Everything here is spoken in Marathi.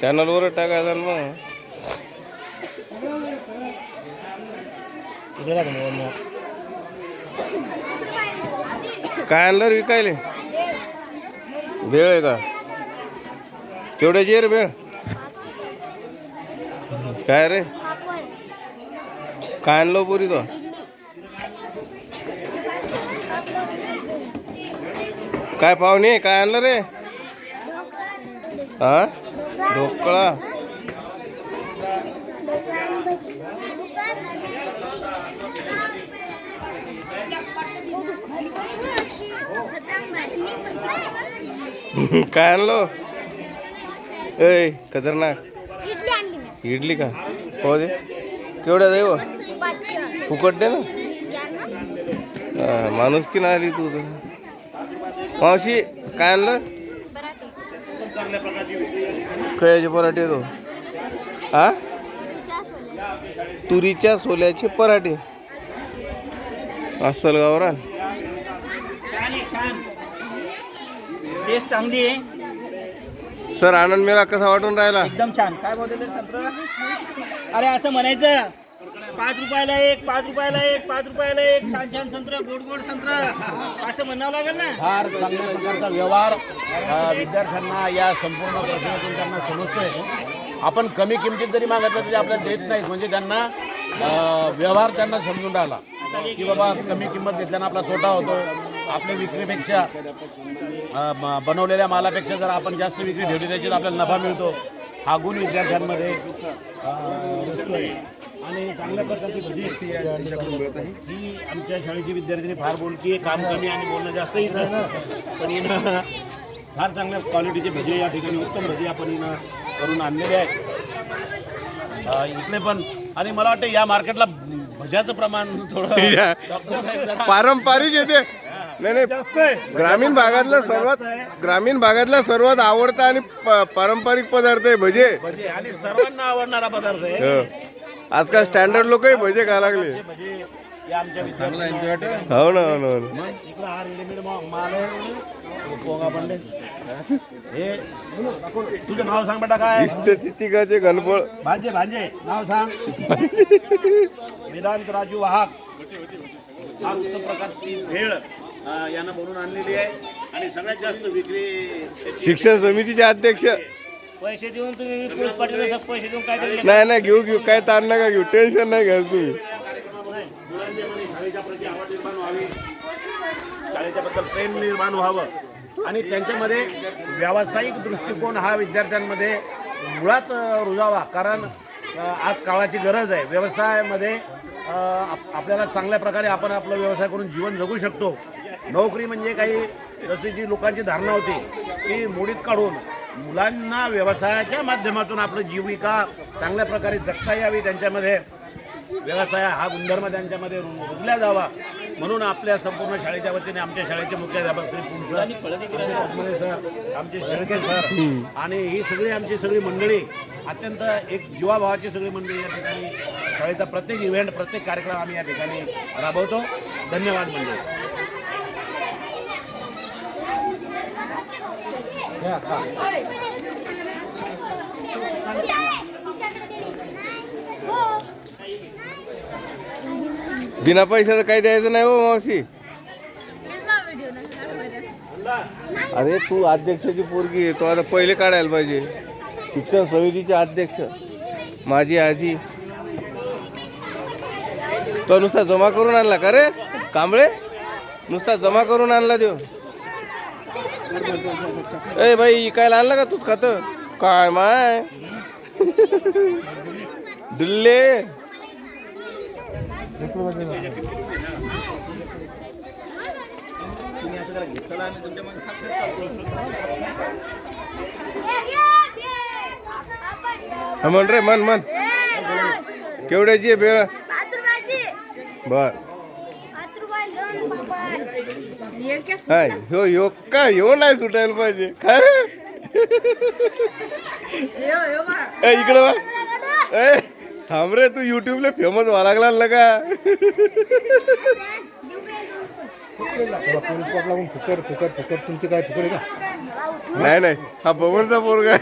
चॅनलवर टाकायचा मग. काय आणलं रे विकायले? भेळ आहे का? केवढ्याची रे भेळ? काय रे? काय आणलं पुरी तो? काय पाहुणे काय आणलं रे? हा ढोकळा. काय आणलं? ऐ खतरनाक. इडली का? हो दे. केवढ्या देव पाचशे फुकट दे ना. माणूस की नाही आली तू मावशी काय आणलं? पराठे खयाचे पराठे तो? हा? तुरीच्या सोल्याचे पराठे. अस्सल गावरान छान आहे छान. टेस्ट चांगली आहे. सर आनंद मेळा कसा वाटून राहिला? एकदम छान. काय बोलले संत्र अरे असं म्हणायचं. पाच रुपयाला एक पाच रुपयाला एक पाच रुपयाला एक छान छान संत्र गोड गोड संत्र. असं म्हणावं लागेल ना? फार चांगल्या प्रकारचा व्यवहार अ, विद्यार्थ्यांना या संपूर्ण प्रश्नातून त्यांना समजतोय. आपण कमी किमतीत जरी मागितलं तरी आपल्याला देत नाहीत. म्हणजे त्यांना अ, व्यवहार त्यांना समजून राहिला. की बाबा कमी किंमत घेतल्यानं आपला तोटा होतो. आपल्या विक्रीपेक्षा अ, म- बनवलेल्या मालापेक्षा जर आपण जास्त विक्री ठेवली त्याची तर आपल्याला नफा मिळतो. हा गुण विद्यार्थ्यांमध्ये अ, दिसतोय. आणि चांगल्या प्रकारची भजी ही आमच्या शाळेची विद्यार्थिनी फार बोलकी आहे काम कमी आणि बोलणं जास्त इथं. पण हिनं फार चांगल्या क्वालिटीचे भजी या ठिकाणी उत्तम भजी आपण हिनं करून आणलेले आहेत इकडे पण. आणि मला वाटतं या मार्केटला भज्याचं प्रमाण थोडं या. डॉक्टर साहेब जरा पारंपरिक येते नाही नाही. ग्रामीण भागातला सर्वात ग्रामीण भागातला सर्वात आवडता आणि प- पारंपरिक पदार्थ आहे भजे. भजी. आणि सर्वांना आवडणारा पदार्थ आहे. हो. आजकाल स्टँडर्ड लोकही भजे खायला लागले. हे हो ना हो ना हो ना. तुझं नाव सांग बेटा काय? इष्टतिथिकाचे गणपळ भांजे भांजे नाव सांग. वेदांत राजू वाहक. हा उत्तम प्रकारची भेळ यानं बनवून आणलेली आहे. आणि सगळ्यात जास्त विक्री शिक्षण समितीचे अध्यक्ष. पैसे देऊन तुम्ही पैसे देऊन काय नाही नाही घेऊ घेऊ. काय ताण नका घेऊ. टेन्शन नाही घ्यायचं तुम्ही. शाळेच्या प्रती आवड निर्माण व्हावी शाळेच्या बद्दल प्रेम निर्माण व्हावं. आणि त्यांच्यामध्ये व्यावसायिक दृष्टिकोन हा विद्यार्थ्यांमध्ये मुळात अ, रुजावा. कारण अ, आज काळाची गरज आहे. व्यवसायामध्ये अ, आप- आपल्याला चांगल्या प्रकारे आपण आपला व्यवसाय करून जीवन जगू शकतो. नोकरी म्हणजे काही जशी जी लोकांची धारणा होती ती मोडीत काढून मुलांना व्यवसायाच्या माध्यमातून आपलं जीविका चांगल्या प्रकारे जगता यावी त्यांच्यामध्ये व्यवसाय हा गुणधर्म त्यांच्यामध्ये रु- रुजला जावा. म्हणून आपल्या संपूर्ण शाळेच्या वतीने आमच्या शाळेचे मुख्याध्यापक श्री पुंसर सर आमचे शेळके सर आणि ही सगळी आमची सगळी मंडळी अत्यंत एक जीवाभावाची सगळी मंडळी या ठिकाणी शाळेचा प्रत्येक इव्हेंट प्रत्येक कार्यक्रम आम्ही या ठिकाणी राबवतो. धन्यवाद मंडळी. बिना पैशाचं काही द्यायचं नाही हो मावशी. अरे तू अध्यक्षाची पोरगी आहे तो आता पहिले काढायला पाहिजे. शिक्षण समितीचे अध्यक्ष. माझी आजी. तो नुसता जमा करून आणला का रे? कांबळे? नुसता जमा करून आणला देव ए बाई इकायला आणला का तू खात? काय माय? दिल्ले म्हण रे मन मन केवढ्याची आहे बेळ? बर. हाय ह्यो ह्यो काय ह्यो नाही सुटायला पाहिजे. काय रे? ए इकडे वा ए थांब रे तू युट्यूबला फेमस व्हायला लागला ना का? पोलीस पाट लागून फुकर फुकर फुकर तुमचे काय फुकर आहे का? नाही नाही. हा बबनचा पोरगा